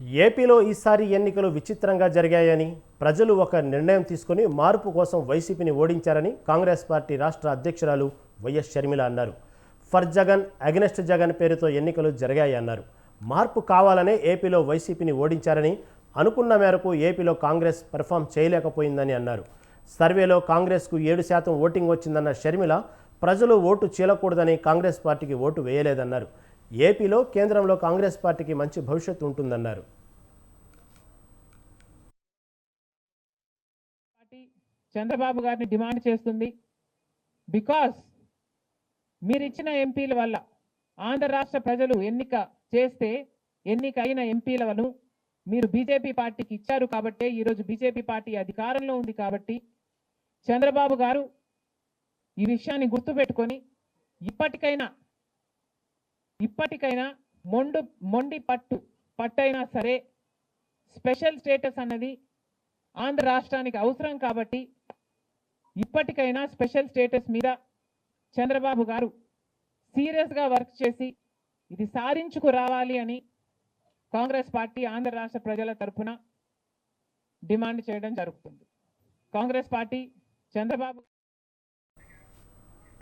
ఏపీలో ఈసారి ఎన్నికలు విచిత్రంగా జరిగాయని ప్రజలు ఒక నిర్ణయం తీసుకుని మార్పు కోసం వైసీపీని ఓడించారని కాంగ్రెస్ పార్టీ రాష్ట్ర అధ్యక్షురాలు వైఎస్ షర్మిల అన్నారు. ఫర్ జగన్ అగెనెస్ట్ జగన్ పేరుతో ఎన్నికలు జరిగాయి అన్నారు. మార్పు కావాలనే ఏపీలో వైసీపీని ఓడించారని అనుకున్న మేరకు ఏపీలో కాంగ్రెస్ పెర్ఫామ్ చేయలేకపోయిందని అన్నారు. సర్వేలో కాంగ్రెస్కు ఏడు శాతం ఓటింగ్ వచ్చిందన్న షర్మిల ప్రజలు ఓటు చీలకూడదని కాంగ్రెస్ పార్టీకి ఓటు వేయలేదన్నారు. ఏపీలో కేంద్రంలో కాంగ్రెస్ పార్టీకి మంచి భవిష్యత్తు ఉంటుందన్నారు. చంద్రబాబు గారిని డిమాండ్ చేస్తుంది. బికాస్ మీరు ఇచ్చిన ఎంపీల వల్ల ఆంధ్ర రాష్ట్ర ప్రజలు ఎన్నిక చేస్తే ఎన్నిక అయిన ఎంపీలను మీరు బీజేపీ పార్టీకి ఇచ్చారు కాబట్టే ఈరోజు బీజేపీ పార్టీ అధికారంలో ఉంది కాబట్టి చంద్రబాబు గారు ఈ విషయాన్ని గుర్తుపెట్టుకొని ఇప్పటికైనా ఇప్పటికైనా మొండు మొండి పట్టు పట్టైనా సరే స్పెషల్ స్టేటస్ అన్నది ఆంధ్ర రాష్ట్రానికి అవసరం కాబట్టి ఇప్పటికైనా స్పెషల్ స్టేటస్ మీద చంద్రబాబు గారు సీరియస్గా వర్క్ చేసి ఇది సాధించుకు రావాలి అని కాంగ్రెస్ పార్టీ ఆంధ్ర రాష్ట్ర ప్రజల తరఫున డిమాండ్ చేయడం జరుగుతుంది. కాంగ్రెస్ పార్టీ చంద్రబాబు